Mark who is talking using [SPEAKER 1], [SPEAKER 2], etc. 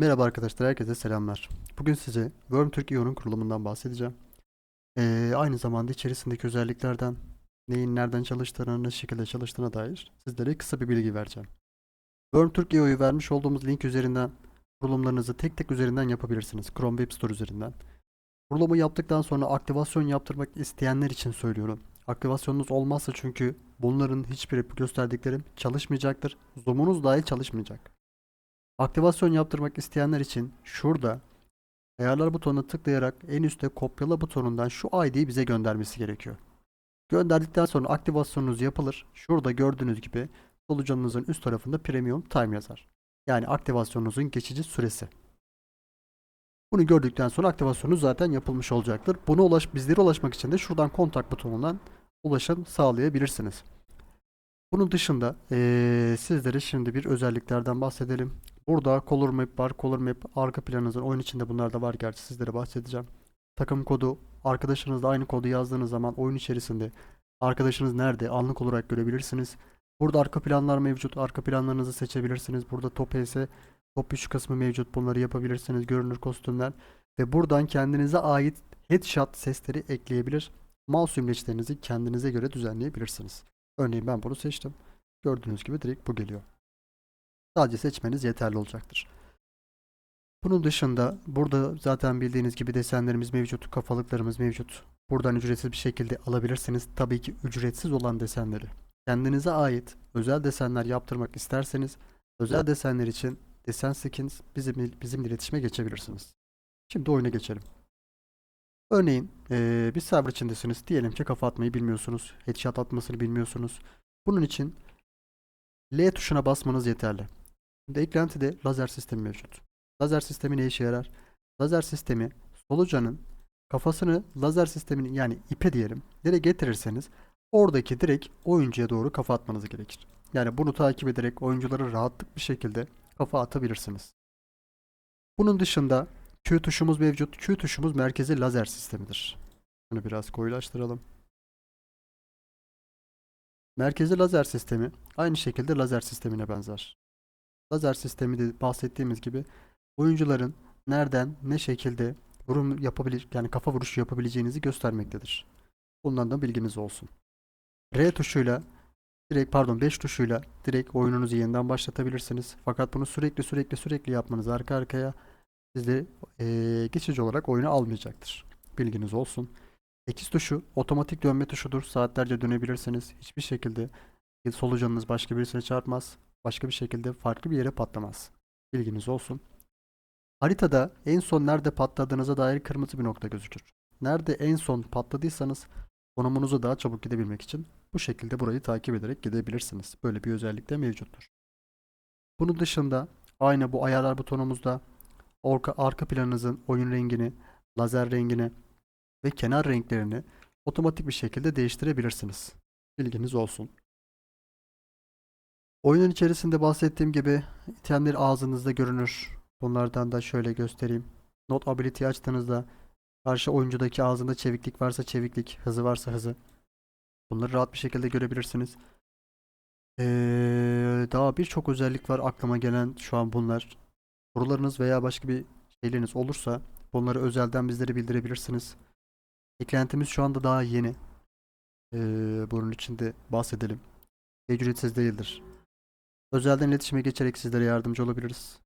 [SPEAKER 1] Merhaba arkadaşlar, herkese selamlar. Bugün size Worm Türk.io'nun kurulumundan bahsedeceğim. Ee, aynı zamanda içerisindeki özelliklerden, neyin nereden çalıştığına, ne şekilde çalıştığına dair sizlere kısa bir bilgi vereceğim. Worm Türk.io'yu vermiş olduğumuz link üzerinden kurulumlarınızı tek tek üzerinden yapabilirsiniz. Chrome Web Store üzerinden. Kurulumu yaptıktan sonra aktivasyon yaptırmak isteyenler için söylüyorum. Aktivasyonunuz olmazsa çünkü bunların hiçbiri gösterdiklerim çalışmayacaktır. Zoom'unuz dahi çalışmayacak. Aktivasyon yaptırmak isteyenler için şurada ayarlar butonuna tıklayarak en üstte kopyala butonundan şu ID'yi bize göndermesi gerekiyor. Gönderdikten sonra aktivasyonunuz yapılır. Şurada gördüğünüz gibi solucanınızın üst tarafında Premium Time yazar. Yani aktivasyonunuzun geçici süresi. Bunu gördükten sonra aktivasyonunuz zaten yapılmış olacaktır. Buna ulaş, bizlere ulaşmak için de şuradan kontak butonundan ulaşım sağlayabilirsiniz. Bunun dışında eee, sizlere şimdi bir özelliklerden bahsedelim. Burada Color Map var. Color Map arka planınızın oyun içinde bunlar da var gerçi sizlere bahsedeceğim. Takım kodu arkadaşınızla aynı kodu yazdığınız zaman oyun içerisinde arkadaşınız nerede anlık olarak görebilirsiniz. Burada arka planlar mevcut. Arka planlarınızı seçebilirsiniz. Burada top ES, top 3 kısmı mevcut. Bunları yapabilirsiniz. Görünür kostümler. Ve buradan kendinize ait headshot sesleri ekleyebilir. Mouse imleçlerinizi kendinize göre düzenleyebilirsiniz. Örneğin ben bunu seçtim. Gördüğünüz gibi direkt bu geliyor. Sadece seçmeniz yeterli olacaktır. Bunun dışında burada zaten bildiğiniz gibi desenlerimiz mevcut, kafalıklarımız mevcut. Buradan ücretsiz bir şekilde alabilirsiniz. Tabii ki ücretsiz olan desenleri. Kendinize ait özel desenler yaptırmak isterseniz özel desenler için desen skins bizim bizim iletişime geçebilirsiniz. Şimdi oyuna geçelim. Örneğin eee bir server içindesiniz. Diyelim ki kafa atmayı bilmiyorsunuz. Headshot atmasını bilmiyorsunuz. Bunun için L tuşuna basmanız yeterli. Şimdi eklentide lazer sistemi mevcut. Lazer sistemi ne işe yarar? Lazer sistemi solucanın kafasını lazer sisteminin yani ipe diyelim direkt getirirseniz oradaki direkt oyuncuya doğru kafa atmanız gerekir. Yani bunu takip ederek oyunculara rahatlık bir şekilde kafa atabilirsiniz. Bunun dışında Q tuşumuz mevcut. Q tuşumuz merkezi lazer sistemidir. Bunu biraz koyulaştıralım. Merkezi lazer sistemi aynı şekilde lazer sistemine benzer. Lazer sistemi de bahsettiğimiz gibi oyuncuların nereden ne şekilde vurum yapabilir yani kafa vuruşu yapabileceğinizi göstermektedir. Bundan da bilginiz olsun. R tuşuyla direkt pardon 5 tuşuyla direkt oyununuzu yeniden başlatabilirsiniz. Fakat bunu sürekli sürekli sürekli yapmanız arka arkaya sizi eee, geçici olarak oyuna almayacaktır. Bilginiz olsun. X tuşu otomatik dönme tuşudur. Saatlerce dönebilirsiniz. Hiçbir şekilde solucanınız başka birisine çarpmaz. Başka bir şekilde farklı bir yere patlamaz. Bilginiz olsun. Haritada en son nerede patladığınıza dair kırmızı bir nokta gözükür. Nerede en son patladıysanız konumunuzu daha çabuk gidebilmek için bu şekilde burayı takip ederek gidebilirsiniz. Böyle bir özellik de mevcuttur. Bunun dışında aynı bu ayarlar butonumuzda orka, arka planınızın oyun rengini, lazer rengini ve kenar renklerini otomatik bir şekilde değiştirebilirsiniz. Bilginiz olsun. Oyunun içerisinde bahsettiğim gibi itemler ağzınızda görünür. Bunlardan da şöyle göstereyim. Not ability açtığınızda karşı oyuncudaki ağzında çeviklik varsa çeviklik, hızı varsa hızı. Bunları rahat bir şekilde görebilirsiniz. Ee, daha birçok özellik var aklıma gelen şu an bunlar. Sorularınız veya başka bir şeyleriniz olursa bunları özelden bizlere bildirebilirsiniz. Eklentimiz şu anda daha yeni. Ee, bunun için de bahsedelim. Ücretsiz değildir. Özelden iletişime geçerek sizlere yardımcı olabiliriz.